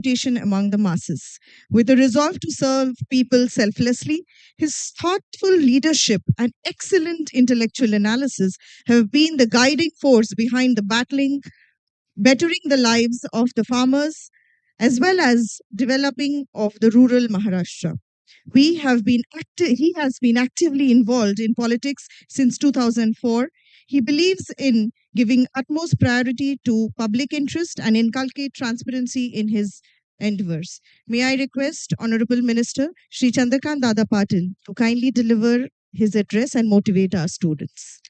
reputation among the masses. With a resolve to serve people selflessly, his thoughtful leadership and excellent intellectual analysis have been the guiding force behind the battling, bettering the lives of the farmers, as well as developing of the rural Maharashtra. We have been acti- he has been actively involved in politics since 2004. He believes in giving utmost priority to public interest and inculcate transparency in his endeavors. May I request Honorable Minister Sri Chandrakant Dada Patil to kindly deliver his address and motivate our students.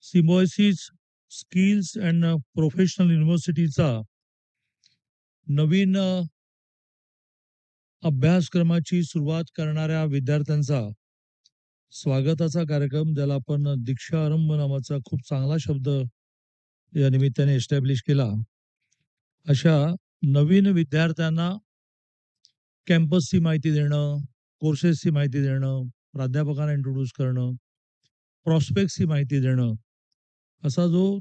Simoisi's skills and uh, professional universities are नवीन अभ्यासक्रमाची सुरुवात करणाऱ्या विद्यार्थ्यांचा स्वागताचा कार्यक्रम ज्याला आपण दीक्षारंभ नावाचा खूप चांगला शब्द या निमित्ताने एस्टॅब्लिश केला. अशा नवीन विद्यार्थ्यांना कॅम्पसची माहिती देणं कोर्सेसची माहिती देणं प्राध्यापकांना इंट्रोड्यूस करणं प्रॉस्पेक्टची माहिती देणं असा जो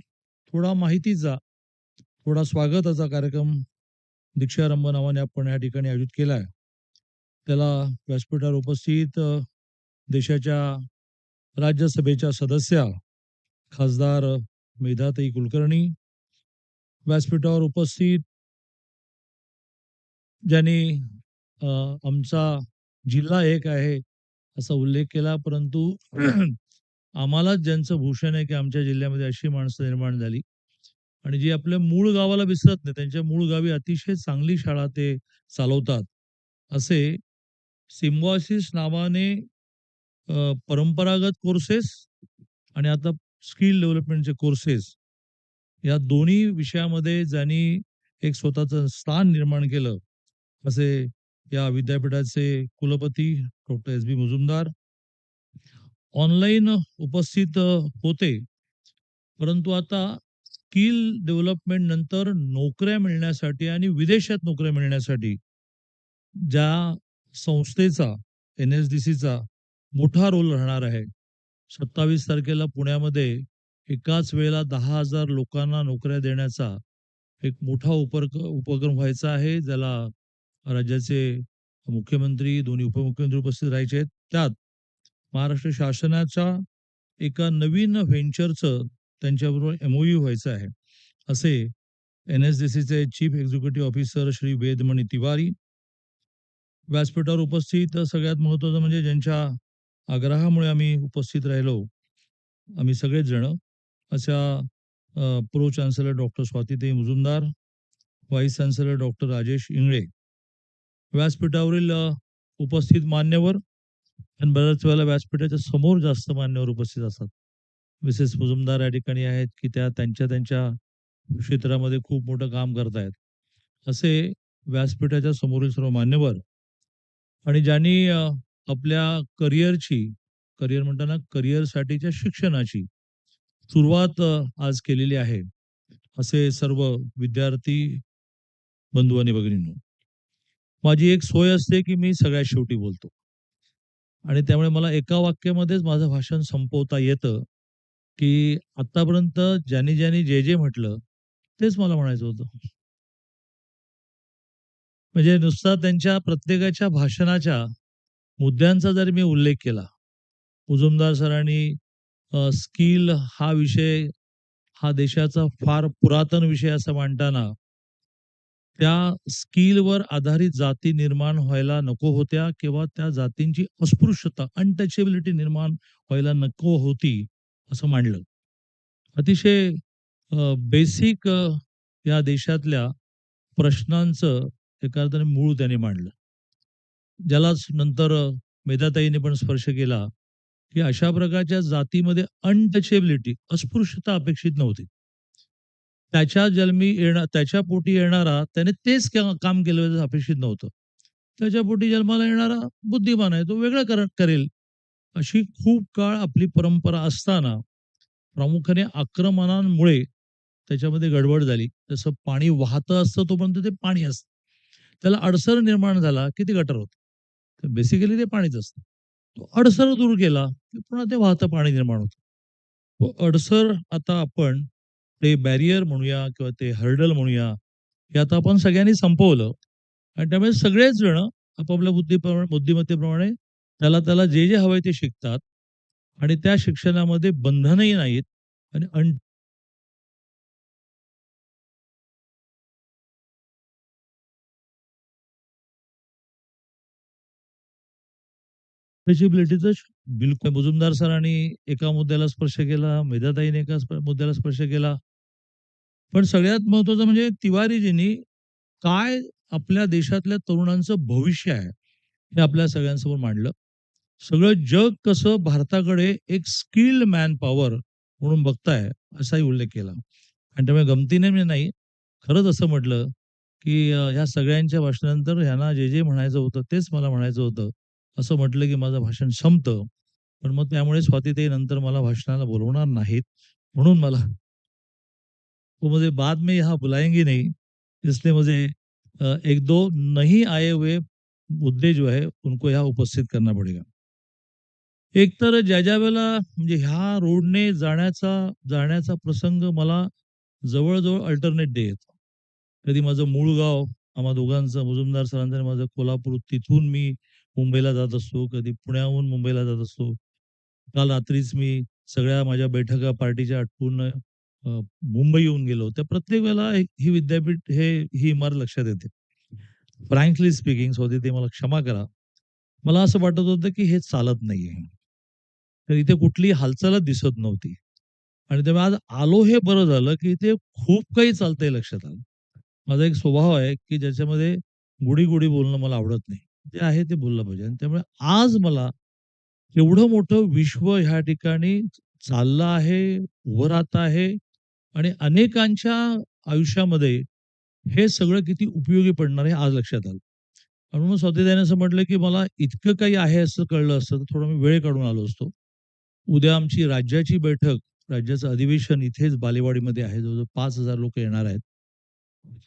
थोडा माहितीचा थोडा स्वागताचा कार्यक्रम दीक्षारंभ नावाने आपण या ठिकाणी आयोजित केला आहे. त्याला व्यासपीठावर उपस्थित देशाच्या राज्यसभेच्या सदस्या खासदार मेधाताई कुलकर्णी व्यासपीठावर उपस्थित ज्यांनी आमचा जिल्हा एक आहे असा उल्लेख केला परंतु आम्हालाच ज्यांचं भूषण आहे की आमच्या जिल्ह्यामध्ये अशी माणसं निर्माण झाली. आणि जे आपल्या मूळ गावाला विसरत नाही त्यांच्या मूळ गावी अतिशय चांगली शाळा ते चालवतात. असे सिम्बॉसिस नावाने अ, परंपरागत कोर्सेस आणि आता स्किल डेव्हलपमेंटचे कोर्सेस या दोन्ही विषयामध्ये ज्यांनी एक स्वतःचं स्थान निर्माण केलं असे या विद्यापीठाचे कुलपती doctor S B Mujumdar online उपस्थित अ, होते. परंतु आता स्किल डेव्हलपमेंट नंतर नोकऱ्या मिळण्यासाठी आणि विदेशात नोकऱ्या मिळण्यासाठी ज्या संस्थेचा एन एस डी सीचा मोठा रोल राहणार आहे. सत्तावीस तारखेला पुण्यामध्ये एकाच वेळेला दहा हजार लोकांना नोकऱ्या देण्याचा एक मोठा उपर उपक्रम व्हायचा आहे ज्याला राज्याचे मुख्यमंत्री दोन्ही उपमुख्यमंत्री उपस्थित राहायचे आहेत. त्यात महाराष्ट्र शासनाच्या एका नवीन व्हेंचरचं त्यांच्याबरोबर एमओयू व्हायचं आहे. असे एन एस डी सीचे chief executive officer Shri Vedmani Tiwari व्यासपीठावर उपस्थित सगळ्यात महत्वाचं म्हणजे ज्यांच्या आग्रहामुळे आम्ही उपस्थित राहिलो आम्ही सगळेच जण. अशा प्रो चान्सलर डॉक्टर स्वातीताई Mujumdar vice chancellor doctor Rajesh Ingle व्यासपीठावरील उपस्थित मान्यवर. आणि बऱ्याच वेळेला व्यासपीठाच्या समोर जास्त मान्यवर उपस्थित असतात. मिसेस मुजुमदार या ठिकाणी आहेत की त्या त्यांच्या त्यांच्या क्षेत्रामध्ये खूप मोठं काम करतायत असे व्यासपीठाच्या समोरील सर्व मान्यवर आणि ज्यांनी आपल्या करिअरची करिअर म्हणताना करिअरसाठीच्या शिक्षणाची सुरुवात आज केलेली आहे. असे सर्व विद्यार्थी बंधू आणि भगिनींनो माझी एक सोय असते की मी सगळ्यात शेवटी बोलतो. आणि त्यामुळे मला एका वाक्यामध्येच माझं भाषण संपवता येतं. की आतापर्यंत ज्यांनी ज्यांनी जे जे म्हटलं तेच मला म्हणायचं होतं. म्हणजे नुसता त्यांच्या प्रत्येकाच्या भाषणाच्या मुद्द्यांचा जर मी उल्लेख केला मुजुमदार सरांनी स्किल हा विषय हा देशाचा फार पुरातन विषय असं मांडताना त्या स्किलवर आधारित जाती निर्माण व्हायला नको होत्या किंवा त्या जातींची अस्पृश्यता अनटचेबिलिटी निर्माण व्हायला नको होती. असं मांडलं. अतिशय बेसिक या देशातल्या प्रश्नांचं एका अर्थाने मूळ त्याने मांडलं. ज्यालाच नंतर अ, मेधाताईने पण स्पर्श केला की अशा प्रकारच्या जातीमध्ये अनटचेबिलिटी अस्पृश्यता अपेक्षित नव्हती. त्याच्या जन्मी येणार त्याच्या पोटी येणारा त्याने तेच का- काम केलं अपेक्षित नव्हतं. त्याच्या पोटी जन्माला येणारा बुद्धिमान आहे तो वेगळं कर करेल. अशी खूप काळ आपली परंपरा असताना प्रामुख्याने आक्रमणांमुळे त्याच्यामध्ये गडबड झाली जसं पाणी वाहतं असतं तोपर्यंत ते पाणी असतं त्याला अडसर निर्माण झाला की ते गटर होतं तर बेसिकली ते पाणीच असतं. तो अडसर दूर केला, की पुन्हा ते वाहतं पाणी निर्माण होतं. तो अडसर आता आपण ते बॅरियर म्हणूया किंवा ते हर्डल म्हणूया, हे आता आपण सगळ्यांनी संपवलं आणि त्यामुळे सगळेच जण आपापल्या बुद्धीप्रमाणे बुद्धिमत्तेप्रमाणे त्याला त्याला जे, जे हवंय ते शिकतात आणि त्या शिक्षणामध्ये बंधनही नाहीत आणि अन बिलकुल मुजुमदार सरांनी एका मुद्द्याला स्पर्श केला, मेधाताईने एका मुद्द्याला स्पर्श केला. पण सगळ्यात महत्वाचं म्हणजे तिवारीजींनी काय आपल्या देशातल्या तरुणांचं भविष्य आहे, हे आपल्या सगळ्यांसमोर मांडलं. सगळं जग कसं भारताकडे एक स्किल्ड मॅन पॉवर म्हणून बघताय, असाही उल्लेख केला. आणि त्यामुळे गमतीने मी नाही, खरंच असं म्हटलं, की ह्या सगळ्यांच्या भाषणानंतर ह्यांना जे, जे म्हणायचं होतं तेच मला म्हणायचं होतं. असं म्हटलं, की माझं भाषण संपतं. पण मग त्यामुळे स्वातीताई नंतर मला भाषणाला बोलवणार नाहीत. म्हणून मला वो मुझे म्हणजे बाद में यहाँ बुलाएंगे नहीं, इसलिए मुझे अ, 1-2 नहीं आए हुए मुद्दे जो है, उनको यहाँ उपस्थित करना पडेगा. एक तर ज्या, ज्या वेळेला म्हणजे ह्या रोडने जाण्याचा जाण्याचा प्रसंग मला जवळ-जवळ अल्टरनेट डे येतो. कधी माझं मूळ गाव आम्हा दोघांचं मुजुमदार सरांचं माझं कोल्हापूर, तिथून मी मुंबईला जात असतो, कधी पुण्याहून मुंबईला जात असतो. काल रात्रीच मी सगळ्या माझ्या बैठका पार्टीच्या आटपून मुंबई येऊन गेलो. त्या प्रत्येक वेळेला ही विद्यापीठ हे ही इमारत लक्षात येते. फ्रँकली स्पीकिंग स्वातीताई मला क्षमा करा. मला असं वाटत होतं, की हे चालत नाहीये. तर इथे कुठली हालचालच दिसत नव्हती. आणि त्यामुळे आज आलो हे बरं झालं, की इथे खूप काही चालतंय लक्षात आलं. माझा एक स्वभाव आहे, की ज्याच्यामध्ये गुढी गुढी बोलणं मला आवडत नाही. जे आहे ते बोललं पाहिजे आणि त्यामुळे आज मला एवढं मोठं विश्व ह्या ठिकाणी चाललं आहे, उभं राहत आहे आणि अनेकांच्या आयुष्यामध्ये हे सगळं किती उपयोगी पडणार आहे आज लक्षात आलं. म्हणून स्वातीताईंनी असं म्हटलं, की मला इतकं काही आहे असं कळलं असतं, तर थोडं मी वेळ काढून आलो असतो. उद्या आमची राज्याची बैठक, राज्याचं अधिवेशन इथेच बालेवाडीमध्ये आहे. जवळजवळ पाच हजार लोक येणार आहेत.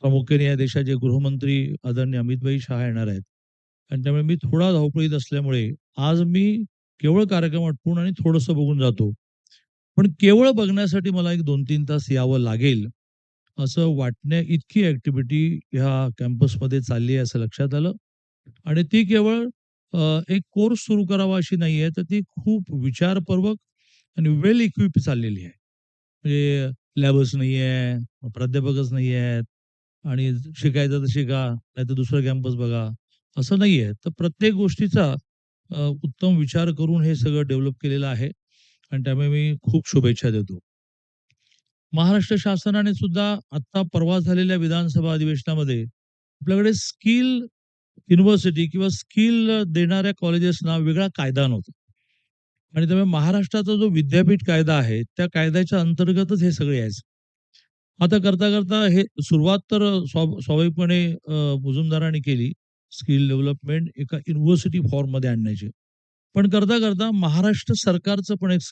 प्रामुख्याने या देशाचे गृहमंत्री आदरणीय अमितभाई शहा येणार आहेत. आणि त्यामुळे मी थोडा धावपळीत असल्यामुळे आज मी केवळ कार्यक्रम आटपून आणि थोडंसं बघून जातो. पण केवळ बघण्यासाठी मला एक 2-3 तास यावं लागेल, असं वाटण्या इतकी ऍक्टिव्हिटी ह्या कॅम्पसमध्ये चालली आहे असं लक्षात आलं. आणि ती केवळ एक कोर्स सुरू करावा अशी नाहीये, तर ती खूप विचारपूर्वक आणि वेल इक्विप चाललेली आहे. म्हणजे लॅबच नाहीये, प्राध्यापकच नाही आहेत आणि शिकायचं तर शिका, नाहीतर दुसरं कॅम्पस बघा, असं नाहीये. तर प्रत्येक गोष्टीचा उत्तम विचार करून हे सगळं डेव्हलप केलेलं आहे आणि त्यामुळे मी खूप शुभेच्छा देतो. महाराष्ट्र शासनाने सुद्धा आत्ता परवा झालेल्या विधानसभा अधिवेशनामध्ये आपल्याकडे स्किल युनिव्हर्सिटी किंवा स्किल देणाऱ्या कॉलेजेसना वेगळा कायदा नव्हता. आणि त्यामुळे महाराष्ट्राचा जो विद्यापीठ कायदा आहे, त्या कायद्याच्या अंतर्गतच हे सगळे यायचं. आता करता-करता हे सुरुवात तर स्वाभाविकपणे अ, मुजुमदारांनी केली. स्किल डेव्हलपमेंट एका युनिव्हर्सिटी फॉर्ममध्ये आणण्याची. पण करता-करता महाराष्ट्र सरकारचं पण एक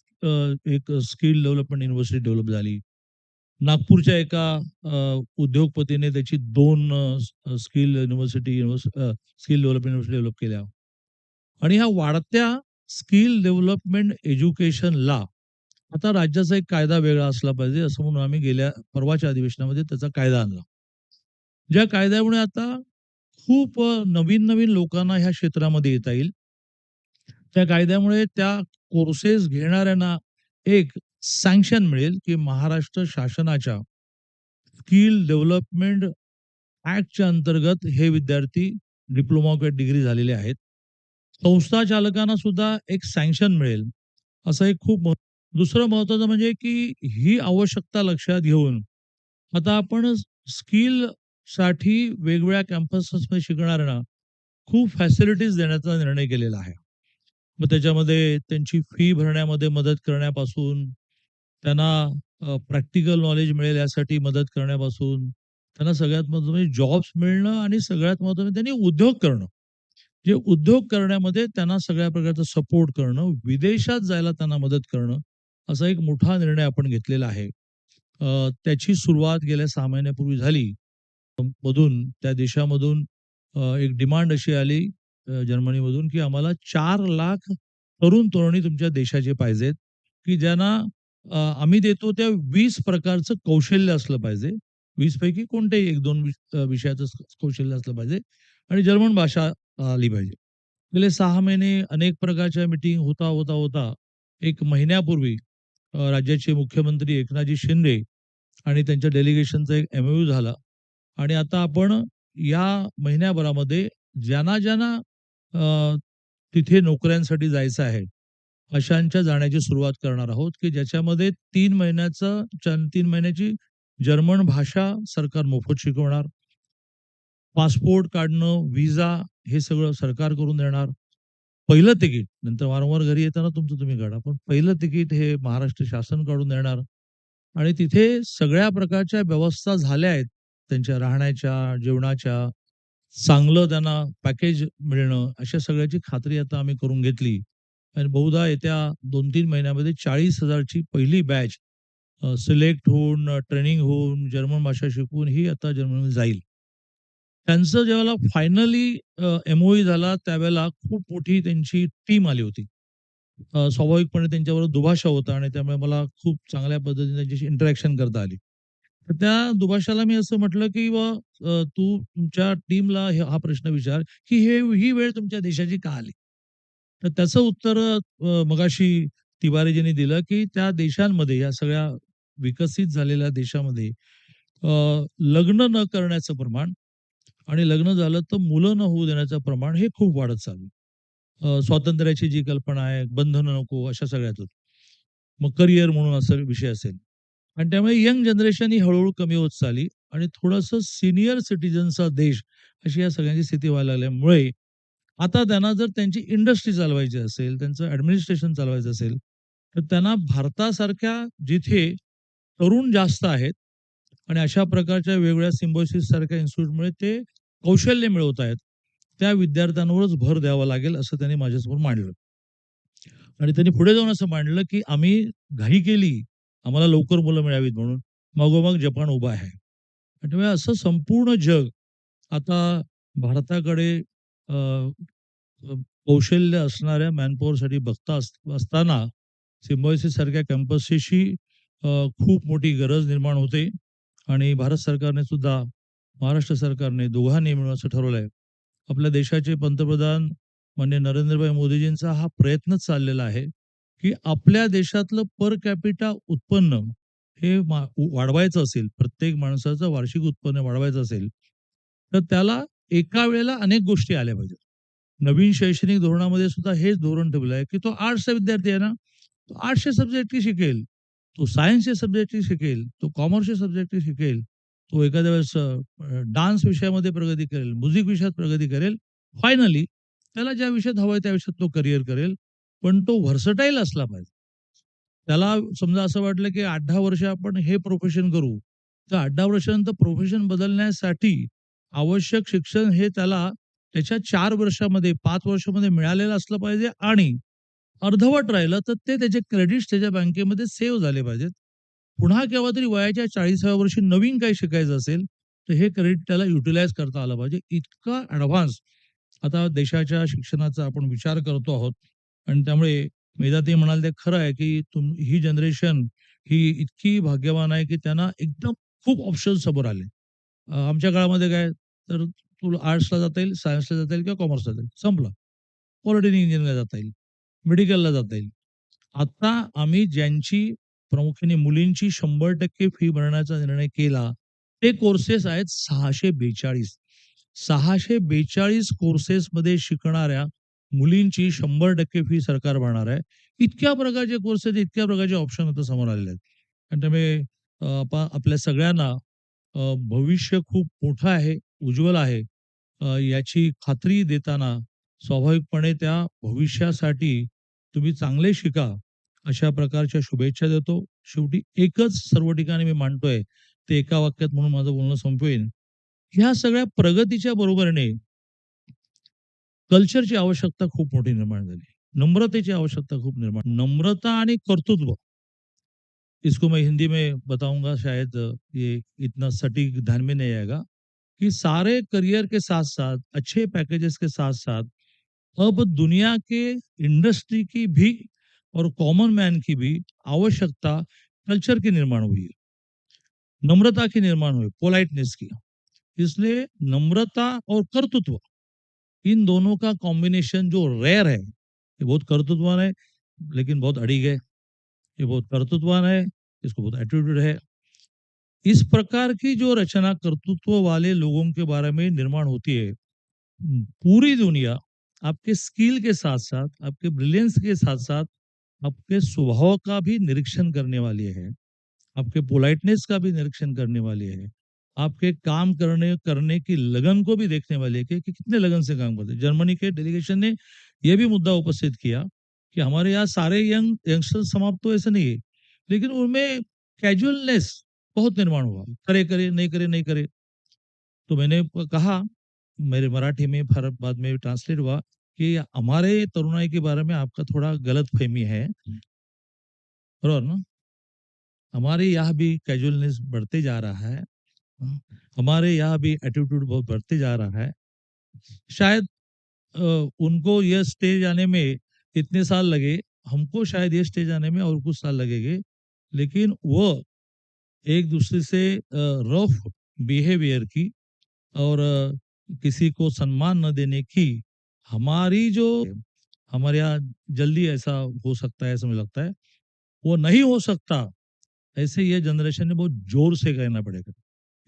एक स्किल डेव्हलपमेंट युनिव्हर्सिटी डेव्हलप झाली. नागपूरच्या एका उद्योगपतीने त्याची दोन skill university skill development university develop केल्या. आणि ह्या वाढत्या स्किल डेव्हलपमेंट एज्युकेशनला आता राज्याचा एक कायदा वेगळा असला पाहिजे, असं म्हणून आम्ही गेल्या परवाच्या अधिवेशनामध्ये त्याचा कायदा आणला. ज्या कायद्यामुळे आता खूप नवीन-नवीन लोकांना ह्या क्षेत्रामध्ये येता येईल. त्या कायद्यामुळे त्या कोर्सेस घेणाऱ्यांना एक सँक्शन मिळेल, की महाराष्ट्र शासनाच्या स्किल डेव्हलपमेंट ऍक्टच्या अंतर्गत हे विद्यार्थी डिप्लोमा किंवा डिग्री झालेले आहेत. संस्था चालकांना सुद्धा एक सँक्शन मिळेल. असं एक खूप दुसरं महत्वाचं म्हणजे, की ही आवश्यकता लक्षात घेऊन आता आपण स्किलसाठी वेगवेगळ्या कॅम्पसेसमध्ये शिकणाऱ्यांना खूप फॅसिलिटीज देण्याचा निर्णय केलेला आहे. मग त्याच्यामध्ये त्यांची फी भरण्यामध्ये मदत करण्यापासून, त्यांना प्रॅक्टिकल नॉलेज मिळेल यासाठी मदत करण्यापासून, त्यांना सगळ्यात महत्त्वाचं म्हणजे जॉब्स मिळणं आणि सगळ्यात महत्त्वाचं म्हणजे त्यांनी उद्योग करणं. जे उद्योग करण्यामध्ये त्यांना सगळ्या प्रकारचा सपोर्ट करणं, विदेशात जायला त्यांना मदत करणं, असा एक मोठा निर्णय आपण घेतलेला आहे. त्याची सुरुवात गेल्या सहा महिन्यापूर्वी झाली. मधून त्या देशामधून एक डिमांड अशी आली, जर्मनीमधून, की आम्हाला चार लाख तरुण-तरुणी तुमच्या देशाचे पाहिजेत, की ज्यांना आम्ही देतो त्या वीस प्रकारचं कौशल्य असलं पाहिजे. वीस पैकी कोणत्याही एक दोन विषयाचं कौशल्य असलं पाहिजे आणि जर्मन भाषा आली पाहिजे. गेले सहा महिने अनेक प्रकारच्या मीटिंग होता, होता, होता. एक महिन्यापूर्वी राज्याचे मुख्यमंत्री एकनाथजी शिंदे आणि त्यांच्या डेलिगेशनचा एक एम यू झाला आणि आता आपण या महिन्याभरामध्ये ज्यांना-ज्यांना तिथे नोकऱ्यांसाठी जायचं आहे, अशांच्या जाण्याची सुरुवात करणार आहोत, की ज्याच्यामध्ये तीन महिन्याचं तीन महिन्याची जर्मन भाषा सरकार मोफत शिकवणार. पासपोर्ट काढणं, विजा हे सगळं सरकार करून देणार. पहिलं तिकीट, नंतर वारंवार घरी येताना तुमचं तुम्ही काढा. पण पहिलं तिकीट हे महाराष्ट्र शासन काढून देणार आणि तिथे सगळ्या प्रकारच्या व्यवस्था झाल्या आहेत. त्यांच्या राहण्याच्या, जेवणाच्या, चांगलं त्यांना पॅकेज मिळणं, अशा सगळ्याची खात्री आता आम्ही करून घेतली आणि बहुधा येत्या 2-3 महिन्यामध्ये 40,000 ची पहिली बॅच सिलेक्ट होऊन, ट्रेनिंग होऊन, जर्मन भाषा शिकून ही आता जर्मनीमध्ये जाईल. त्यांचं ज्यावेळेला फायनली अ, एम-ओ-यू झाला त्यावेळेला खूप मोठी त्यांची टीम आली होती. स्वाभाविकपणे त्यांच्याबरोबर दुभाषा होता आणि त्यामुळे मला खूप चांगल्या पद्धतीने त्यांच्याशी इंटरॅक्शन करता आली. तर त्या दुभाषाला मी असं म्हटलं, की "बुवा अ, तू तुमच्या टीमला हा प्रश्न विचार, की हे ही वेळ तुमच्या देशाची का आली?" तर त्याचं उत्तर मगाशी तिवारीजींनी दिलं, की त्या देशांमध्ये, या सगळ्या विकसित झालेल्या देशामध्ये लग्न न करण्याचं प्रमाण आणि लग्न झालं तर मुलं न होऊ देण्याचं प्रमाण हे खूप वाढत चाललं. स्वातंत्र्याची जी कल्पना आहे, बंधन नको अशा सगळ्यातून. मग करियर म्हणून असा विषय असेल आणि त्यामुळे यंग जनरेशन ही हळूहळू कमी होत चालली आणि थोडंसं सिनियर सिटीजनचा देश अशी या सगळ्यांची स्थिती व्हायला लागल्यामुळे आता त्यांना जर त्यांची इंडस्ट्री चालवायची असेल, त्यांचं ॲडमिनिस्ट्रेशन चालवायचं असेल, तर त्यांना भारतासारख्या जिथे तरुण जास्त आहेत आणि अशा प्रकारच्या वेगवेगळ्या सिम्बॉसिस सारख्या इन्स्टिट्यूटमुळे ते कौशल्य मिळवत आहेत. त्या विद्यार्थ्यांवरच भर द्यावा लागेल असं त्यांनी माझ्यासमोर मांडलं. आणि त्यांनी पुढे जाऊन असं मांडलं, की आम्ही घाई केली, आम्हाला लवकर मुलं मिळावीत म्हणून. मागोमाग जपान उभा आहे. त्यामुळे असं संपूर्ण जग आता भारताकडे अ, अ, कौशल्य असणाऱ्या मॅनपॉवरसाठी बघता अस असताना सिम्बायोसिस सारख्या कॅम्पसेसची अ, खूप मोठी गरज निर्माण होते. आणि भारत सरकारने सुद्धा, महाराष्ट्र सरकारने दोघांनी मिळून असं आहे. आपल्या देशाचे पंतप्रधान माननीय नरेंद्रभाई मोदीजींचा हा प्रयत्नच चाललेला आहे, की आपल्या देशातलं पर कॅपिटा उत्पन्न हे मा वाढवायचं असेल, प्रत्येक माणसाचं वार्षिक उत्पन्न वाढवायचं असेल, तर त्याला एका वेळेला अनेक गोष्टी आल्या पाहिजेत. नवीन शैक्षणिक धोरणामध्ये सुद्धा हेच धोरण ठेवलं आहे, की तो आर्ट्सचा विद्यार्थी आहे ना, तो आर्ट्सचे सब्जेक्टही शिकेल, तो सायन्सचे सब्जेक्टही शिकेल, तो कॉमर्सचे सब्जेक्टही शिकेल, तो एखाद्या वेळेस डान्स विषयामध्ये प्रगती करेल, म्युझिक विषयात प्रगती करेल. फायनली त्याला ज्या विषयात हवं आहे त्या विषयात तो करियर करेल, पण तो व्हर्सटाईल असला पाहिजे. त्याला समजा असं वाटलं, की आठ दहा वर्ष आपण हे प्रोफेशन करू, तर आठ दहा वर्षानंतर प्रोफेशन बदलण्यासाठी आवश्यक शिक्षण हे त्याला त्याच्या चार वर्षामध्ये, पाच वर्षामध्ये मिळालेलं असलं पाहिजे आणि अर्धवट राहिलं तर ते त्याचे क्रेडिट्स त्याच्या बँकेमध्ये सेव्ह झाले पाहिजेत. पुन्हा केव्हा तरी वयाच्या 40व्या वर्षी नवीन काही शिकायचं असेल, तर हे क्रेडिट त्याला युटिलाइज करता आलं पाहिजे. इतका ॲडव्हान्स आता देशाच्या शिक्षणाचा आपण विचार करतो आहोत आणि त्यामुळे मेधा ते म्हणाल ते खरं आहे, की तुम ही जनरेशन ही इतकी भाग्यवान आहे, की त्यांना एकदम खूप ऑप्शन समोर आले. आमच्या काळामध्ये काय, तर तुला आर्ट्सला जाता येईल, सायन्सला जाता येईल किंवा कॉमर्सला जाता येईल, संपलं. पॉलिटेक्निक इंजिनिअरिंगला जाता येईल, मेडिकलला जाता येईल. आता आम्ही ज्यांची प्रामुख्याने मुलींची 100% फी भरण्याचा निर्णय केला, ते कोर्सेस आहेत 642. 642 कोर्सेसमध्ये शिकणाऱ्या मुलींची 100% फी सरकार भरणार आहे. इतक्या प्रकारचे कोर्सेस, इतक्या प्रकारचे ऑप्शन आता समोर आलेले आहेत. आणि त्यामुळे आपल्या सगळ्यांना भविष्य खूप मोठं आहे, उज्ज्वल आहे. याची खात्री देताना स्वाभाविकपणे त्या भविष्यासाठी तुम्ही चांगले शिका, अशा प्रकारच्या शुभेच्छा देतो. शेवटी एकच सर्व ठिकाणी मी मांडतोय, ते एका वाक्यात म्हणून माझं बोलणं संपवेन. ह्या सगळ्या प्रगतीच्या बरोबरीने कल्चरची आवश्यकता खूप मोठी निर्माण झाली. नम्रतेची आवश्यकता खूप निर्माण नम्रता आणि कर्तृत्व. इसको मैं हिंदी में बताऊँगा शायद ये इतना सटीक ध्यान में नहीं आएगा, कि सारे करियर के साथ-साथ, अच्छे पैकेजेस के साथ-साथ अब दुनिया के इंडस्ट्री की भी और कॉमन मैन की भी आवश्यकता कल्चर की निर्माण हुई है। नम्रता की निर्माण हुई पोलाइटनेस की इसलिए नम्रता और कर्तृत्व इन दोनों का कॉम्बिनेशन जो रेयर है ये बहुत कर्तृत्व है लेकिन बहुत अड़िग है। ये बहुत कर्तृत्ववान है इसको बहुत एटीट्यूड है। इस प्रकार की जो रचना कर्तृत्व वाले लोगों के बारे में निर्माण होती है पूरी दुनिया आपके स्किल के साथ साथ आपके ब्रिलियंस के साथ साथ आपके स्वभाव का भी निरीक्षण करने वाली है आपके पोलाइटनेस का भी निरीक्षण करने वाली है आपके काम करने करने की लगन को भी देखने वाली है कि, कि कितने लगन से काम करते जर्मनी के डेलीगेशन ने यह भी मुद्दा उपस्थित किया कि हमारे यहाँ सारे यंग यंगस्टर समाप्त तो ऐसा नहीं है। लेकिन उनमें कैजुअलनेस बहुत निर्माण हुआ। करे करे नहीं करे नहीं करे। तो मैंने कहा मेरे मराठी में फिर बाद में ट्रांसलेट हुआ कि हमारे तरुणाई के बारे में आपका थोड़ा गलत फहमी है। बरोबर ना हमारे यहाँ भी कैजुअलनेस बढ़ते जा रहा है। हमारे यहाँ भी एटीट्यूड बहुत बढ़ते जा रहा है। शायद उनको यह स्टेज आने में इतने साल लगे, हमको शायद ये स्टेज आने में और कुछ साल लगेंगे, लेकिन वो एक दूसरे से रफ बिहेवियर की और किसी को सम्मान न देने की हमारी जो, हमारे यहाँ जल्दी ऐसा हो सकता है, ऐसा मुझे लगता है, वो नहीं हो सकता। ऐसे ये जनरेशन ने बहुत ज़ोर से कहना पड़ेगा।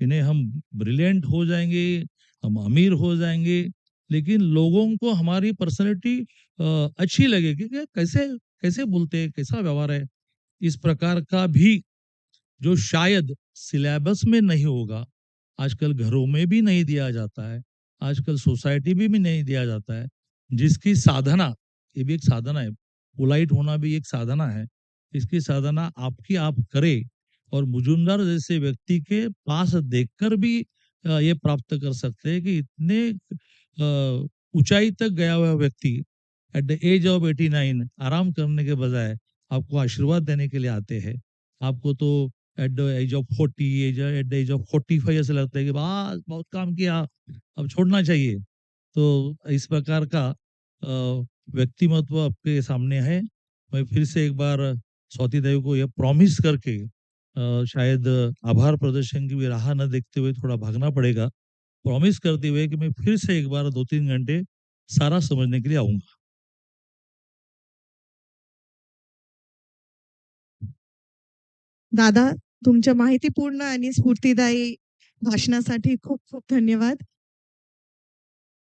इन्हें हम ब्रिलियंट हो जाएँगे, हम अमीर हो जाएँगे लेकिन लोगों को हमारी पर्सनैलिटी अच्छी लगेगी कि कैसे कैसे बोलते हैं, कैसा व्यवहार है। इस प्रकार का भी जो शायद सिलेबस में नहीं होगा, आजकल घरों में भी नहीं दिया जाता है, आजकल सोसाइटी में भी नहीं दिया जाता है, जिसकी साधना, ये भी एक साधना है, पोलाइट होना भी एक साधना है, इसकी साधना आपकी आप करे और मुजुमदार जैसे व्यक्ति के पास देखकर भी ये प्राप्त कर सकते हैं कि इतने ऊंचाई तक गया हुआ व्यक्ति एट द एज ऑफ़ 89 आराम करने के बजाय आपको आशीर्वाद देने के लिए आते हैं। आपको तो at the age of 40 age at the age of 45 ऐसा लगता है कि बस, बहुत काम किया, अब छोड़ना चाहिए। तो इस प्रकार का व्यक्तिमत्व आपके सामने है। मैं फिर से एक बार स्वाति देवी को यह प्रॉमिस करके शायद आभार प्रदर्शन की भी राह न देखते हुए थोड़ा भागना पड़ेगा। प्रॉमिस करते हुए कि मैं फिर से एक बार दो तीन घंटे सारा समझने के लिए आऊँगा। दादा, तुमच्या माहितीपूर्ण आणि स्फूर्तीदायी भाषणासाठी खूप खूप धन्यवाद.